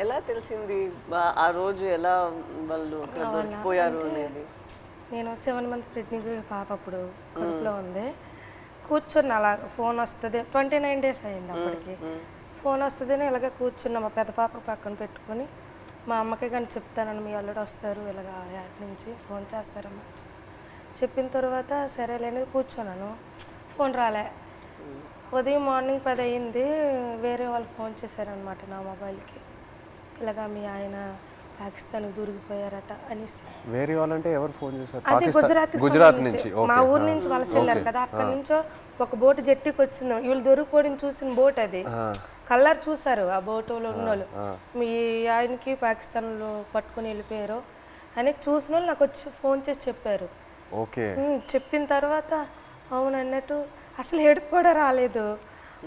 L- తెలిసింది? ఆ రోజు ఎలా వాళ్ళు దొరికిపోయారు అనేది? నేను సెవెన్ మంత్ ప్రెగ్నెంట్ పాప అప్పుడు కడుపులో ఉంది. కూర్చున్న అలా ఫోన్ వస్తుంది. ట్వంటీ నైన్ డేస్ అయింది అప్పటికి. ఫోన్ వస్తుంది అని ఇలాగే కూర్చున్నా. మా పెద్ద పాప పక్కన పెట్టుకొని మా అమ్మకి కానీ చెప్తానని మీ అల్లుడు వస్తారు. ఇలాగ యాడ్ నుంచి ఫోన్ చేస్తారమ్మా. చెప్పిన తర్వాత సరేలేని కూర్చున్నాను. ఫోన్ రాలే. ఉదయం మార్నింగ్ పది అయింది వేరే వాళ్ళు ఫోన్ చేశారనమాట నా మొబైల్కి. ఇలాగా మీ ఆయన పాకిస్తాన్కి దూరికిపోయారట అనేసి. వేరే వాళ్ళంటే ఎవరు ఫోన్ చేశారు? అదే పాకిస్తాన్ గుజరాత్ గుజరాత్ నుంచి. మా ఊరు నుంచి వలస వెళ్ళారు కదా. అక్కడ నుంచో ఒక బోట్ జట్టికి వచ్చింది. వీళ్ళు దొరికిపోవడం చూసిన బోట్ అది. కలర్ చూసారు ఆ బోటులో ఉన్నోళ్ళు మీ ఆయనకి పాకిస్తాన్లో పట్టుకొని వెళ్ళిపోయారు అని చూసిన వాళ్ళు నాకు వచ్చి ఫోన్ చేసి చెప్పారు. ఓకే. చెప్పిన తర్వాత అవును అన్నట్టు అసలు ఏడుపు కూడా రాలేదు.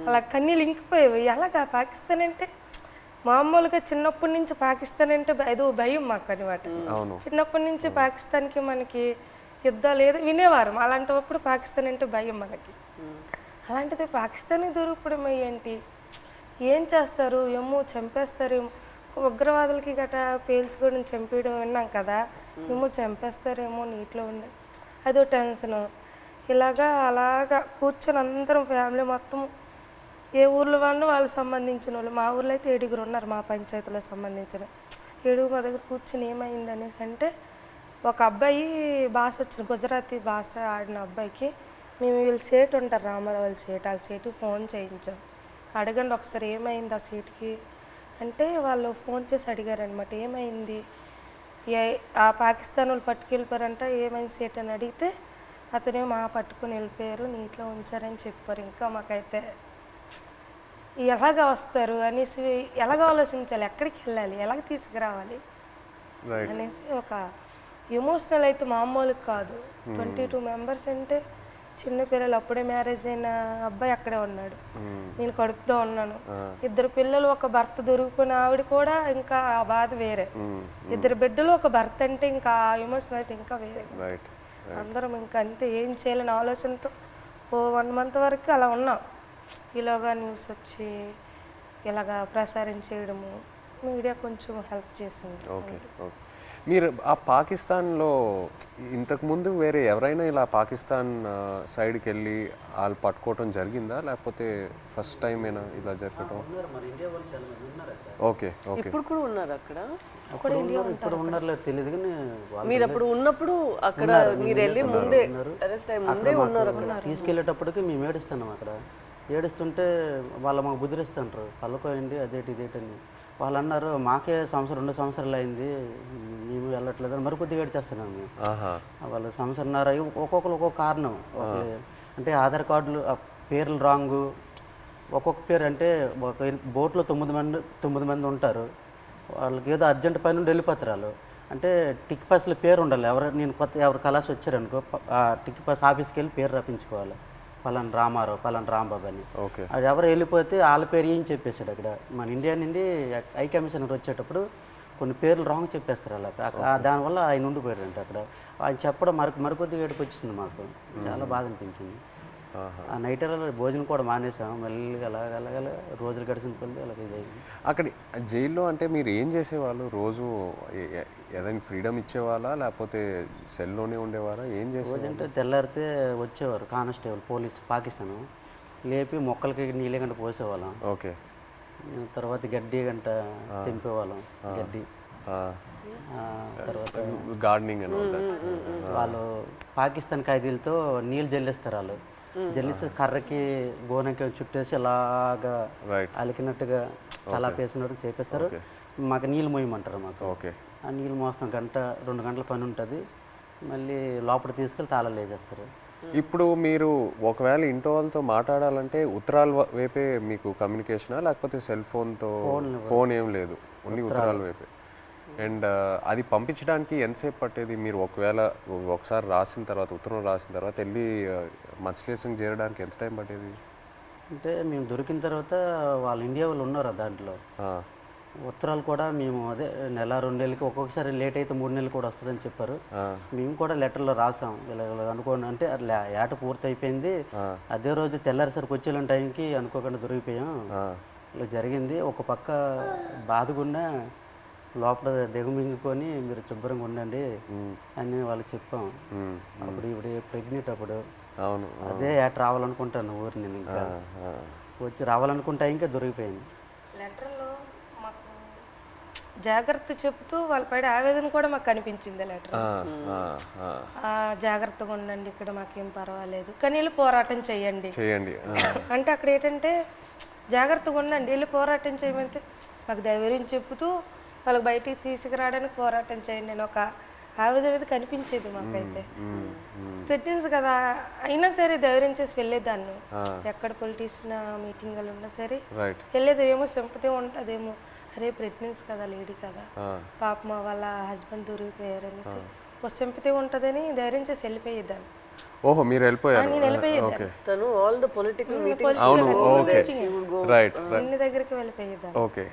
అలా కన్నీళ్ళు ఇంకిపోయేవి. ఎలాగా? పాకిస్తాన్ అంటే మామూలుగా చిన్నప్పటి నుంచి పాకిస్తాన్ అంటే ఏదో భయం మాకు అనమాట చిన్నప్పటి నుంచి పాకిస్తాన్కి మనకి యుద్ధాలు ఏదో వినేవారు. అలాంటప్పుడు పాకిస్తాన్ అంటే భయం మనకి. అలాంటిది పాకిస్తాన్ దొరకడం ఏంటి? ఏం చేస్తారు? ఏమో చంపేస్తారేమో ఉగ్రవాదులకి గట్రా పేల్చుకోవడం చంపేయడం విన్నాం కదా. ఏమో చంపేస్తారేమో నీటిలో ఉండే. అదో టెన్షన్. ఇలాగా అలాగా కూర్చొని అందరం ఫ్యామిలీ మొత్తం ఏ ఊర్లో వాళ్ళు వాళ్ళకి సంబంధించిన వాళ్ళు. మా ఊర్లో అయితే ఏడుగురు ఉన్నారు మా పంచాయతీలో సంబంధించిన. ఏడుగురు మా దగ్గర కూర్చొని ఏమైంది అనేసి అంటే ఒక అబ్బాయి భాష వచ్చిన గుజరాతీ భాష ఆడిన అబ్బాయికి. మేము వీళ్ళు సేటు ఉంటారు రామారావు వాళ్ళ సేటు వాళ్ళ సేటు ఫోన్ చేయించాం. అడగండి ఒకసారి ఏమైంది ఆ సీట్కి? అంటే వాళ్ళు ఫోన్ చేసి అడిగారనమాట ఏమైంది? ఏ ఆ పాకిస్తాన్ వాళ్ళు పట్టుకెళ్ళిపోయారంట ఏమైంది సీట్ అని అడిగితే అతనే మా పట్టుకొని వెళ్ళిపోయారు నీటిలో ఉంచారని చెప్పారు. ఇంకా మాకైతే ఎలాగ వస్తారు అనేసి ఎలాగ ఆలోచించాలి ఎక్కడికి వెళ్ళాలి ఎలాగ తీసుకురావాలి అనేసి ఒక ఎమోషనల్ అయితే మామూలు కాదు. ట్వంటీ టూ మెంబర్స్ అంటే చిన్న పిల్లలు అప్పుడే మ్యారేజ్ అయిన అబ్బాయి అక్కడే ఉన్నాడు. నేను కడుపుతో ఉన్నాను. ఇద్దరు పిల్లలు ఒక భర్త దొరికిపోయిన ఆవిడ కూడా ఇంకా ఆ బాధ వేరే. ఇద్దరు బిడ్డలు ఒక భర్త అంటే ఇంకా ఆ ఎమోషన్ అయితే ఇంకా వేరే. అందరం ఇంకా అంతే ఏం చేయాలని ఆలోచనతో ఓ వన్ మంత్ వరకు అలా ఉన్నాం. ఇలాగా న్యూస్ వచ్చి ఇలాగా ప్రసారం చేయడము మీడియా కొంచెం హెల్ప్ చేసింది. Okay okay. మీరు ఆ పాకిస్తాన్లో ఇంతకు ముందు వేరే ఎవరైనా ఇలా పాకిస్తాన్ సైడ్కి వెళ్ళి వాళ్ళు పట్టుకోవటం జరిగిందా? లేకపోతే ఫస్ట్ టైం ఏనా ఇలా జరగటం? Okay okay. ఇప్పుడు కూడా ఉన్నారు అక్కడ? అప్పుడు ఉన్నారు ఇప్పుడు ఉన్నారో తెలియదు కానీ మీరు అప్పుడు ఉన్నప్పుడు అక్కడ మీరు వెళ్ళి ముందే అరెస్ట్ అయ్యి ముందే ఉన్నారు అక్కడ? తీసుకెళ్ళేటప్పటికి మేము ఏడుస్తున్నాం అక్కడ. ఏడుస్తుంటే వాళ్ళు మాకు బుద్ధిరిస్తుంటారు పల్లకోయండి అదేటి ఇదేటని. వాళ్ళు అన్నారు మాకే సంవత్సరం రెండు సంవత్సరాలు అయింది. మేము వెళ్ళట్లేదు అని మరి కొద్దిగా ఏడ్చేస్తున్నాం మేము. వాళ్ళు సంవత్సరంన్నర ఒక్కొక్కరు ఒక్కొక్క కారణం. అంటే ఆధార్ కార్డులు పేర్లు రాంగు. ఒక్కొక్క పేరు అంటే ఒక బోట్లో తొమ్మిది మంది తొమ్మిది మంది ఉంటారు. వాళ్ళకి ఏదో అర్జెంట్ పని నుండి వెళ్ళిపోతారు వాళ్ళు. అంటే టిక్ పాస్లో పేరు ఉండాలి. ఎవరు నేను కొత్త ఎవరు కలాసి వచ్చారనుకో టిక్ పాస్ ఆఫీస్కి వెళ్ళి పేరు రప్పించుకోవాలి పలానా రామారావు పలానా రాంబాబు అని. ఓకే. అది ఎవరు వెళ్ళిపోతే వాళ్ళ పేరు ఏం చెప్పేశాడు అక్కడ? మన ఇండియా నుండి ఐ కమిషనర్ వచ్చేటప్పుడు కొన్ని పేర్లు రాంగ్ చెప్పేస్తారు అలా. దానివల్ల ఆయన ఉండిపోయారంట అక్కడ. ఆయన చెప్పడం మరి మరికొద్దిగా ఏడుపు వచ్చింది మాకు. చాలా బాధ అనిపించింది. ఆ నైట్ భోజనం కూడా మానేసాం. మెల్లిగా అలాగ అలాగ రోజులు గడిచిన కొద్ది అలాగ ఇదైంది అక్కడ జైల్లో అంటే మీరు ఏం చేసేవాళ్ళు? రోజు ఏదైనా ఫ్రీడమ్ ఇచ్చేవాళ్ళా? లేకపోతే సెల్లోనే ఉండేవారా? ఏం చేసేవాళ్ళు? రోజంటే తెల్లారితే వచ్చేవారు కానిస్టేబుల్ పోలీస్ పాకిస్తాన్. లేపి మొక్కలకి నీళ్ళ గంట పోసేవాళ్ళం. ఓకే. తర్వాత గడ్డి గంట తెంపేవాళ్ళం. గడ్డి. తర్వాత గార్డెనింగ్ అని వాళ్ళు పాకిస్తాన్ ఖైదీలతో నీళ్ళు జల్లిస్తారు వాళ్ళు. జల్లిస్తే కర్రకి గోనకి చుట్టేసి రైట్ అలికినట్టుగా తలా పేసినట్టు చేపిస్తారు. మాకు నీళ్ళు మోయమంటారు మాకు. ఓకే ఆ నీళ్ళు మోస్తాం. గంట రెండు గంటల పని ఉంటుంది. మళ్ళీ లోపల తీసుకెళ్ళి తాళాలు వేసేస్తారు. ఇప్పుడు మీరు ఒకవేళ ఇంట్లో వాళ్ళతో మాట్లాడాలంటే ఉత్తరాల వైపే మీకు కమ్యూనికేషనా? లేకపోతే సెల్ ఫోన్తో ఫోన్ ఏం లేదు. ఓన్లీ ఉత్తరాల వైపే. అండ్ అది పంపించడానికి ఎంతసేపు పట్టేది? మీరు ఒకవేళ ఒకసారి రాసిన తర్వాత ఉత్తరం రాసిన తర్వాత వెళ్ళి మత్స్యలేసం చేరడానికి ఎంత టైం పట్టేది? అంటే మేము దొరికిన తర్వాత వాళ్ళు ఇండియా వాళ్ళు ఉన్నారు దాంట్లో. ఉత్తరాలు కూడా మేము అదే నెల రెండు నెలలకి ఒక్కొక్కసారి లేట్ అయితే మూడు నెలలు కూడా వస్తుందని చెప్పారు. మేము కూడా లెటర్లో రాసాం. ఇలా అనుకోండి అంటే అట్లా ఏట పూర్తి అయిపోయింది అదే రోజు తెల్లారిసరికి వచ్చేలాంటి టైంకి అనుకోకుండా దొరికిపోయాం. ఇలా జరిగింది. ఒక పక్క బాధగున్నా లోపల దిగమింగుకొని మీరు శుభ్రంగా ఉండండి అని వాళ్ళకి చెప్పాం. అప్పుడు ఇప్పుడు ప్రెగ్నెంట్ అప్పుడు. అవును. అదే ఏట రావాలనుకుంటాను ఊరు నేను ఇంకా. వచ్చి రావాలనుకుంటా ఇంకా దొరికిపోయింది. లెటర్లో మాకు జాగ్రత్త చెప్తూ వాళ్ళ పైన ఆవేదన కూడా మాకు కనిపించింది లెటర్ ఆ, ఆ, ఆ. ఆ, జాగ్రత్తగా ఉండండి ఇక్కడ మాకేం పర్వాలేదు. కానీ వెళ్ళి పోరాటం చేయండి. చేయండి. అంటే అక్కడ ఏంటంటే జాగ్రత్తగా ఉండండి వెళ్ళి పోరాటం చేయమంటే మాకు ధైర్యం చెప్తూ వాళ్ళకి బయటికి తీసుకురావడానికి పోరాటం చేయండి నేను ఒక ఆవేదన అనేది కనిపించేది మాకైతే. ప్రెగ్నెన్సీ కదా అయినా సరే ధైర్యం చేసి వెళ్ళేదాన్ని. ఎక్కడ పొలిటీషియన్ మీటింగ్లు ఉన్నా సరే రైట్ వెళ్ళేది ఏమో సింపతి ఉంటుందేమో. అరే ప్రెగ్నెన్సీ కదా లేడీ కదా. ఆ, పాప మా వాళ్ళ హస్బెండ్ దొరికిపోయారు అనేసి ఒక సింపతి ఉంటుందని ధైర్యం చేసి వెళ్ళిపోయేదాన్ని. ఓహో మీరు వెళ్ళిపోయారు. నేను తను ఆల్ ద పొలిటికల్ మీటింగ్స్ అవును ఓకే. రైట్ అన్ని దగ్గరికి వెళ్ళిపోయేదాన్ని. ఓకే.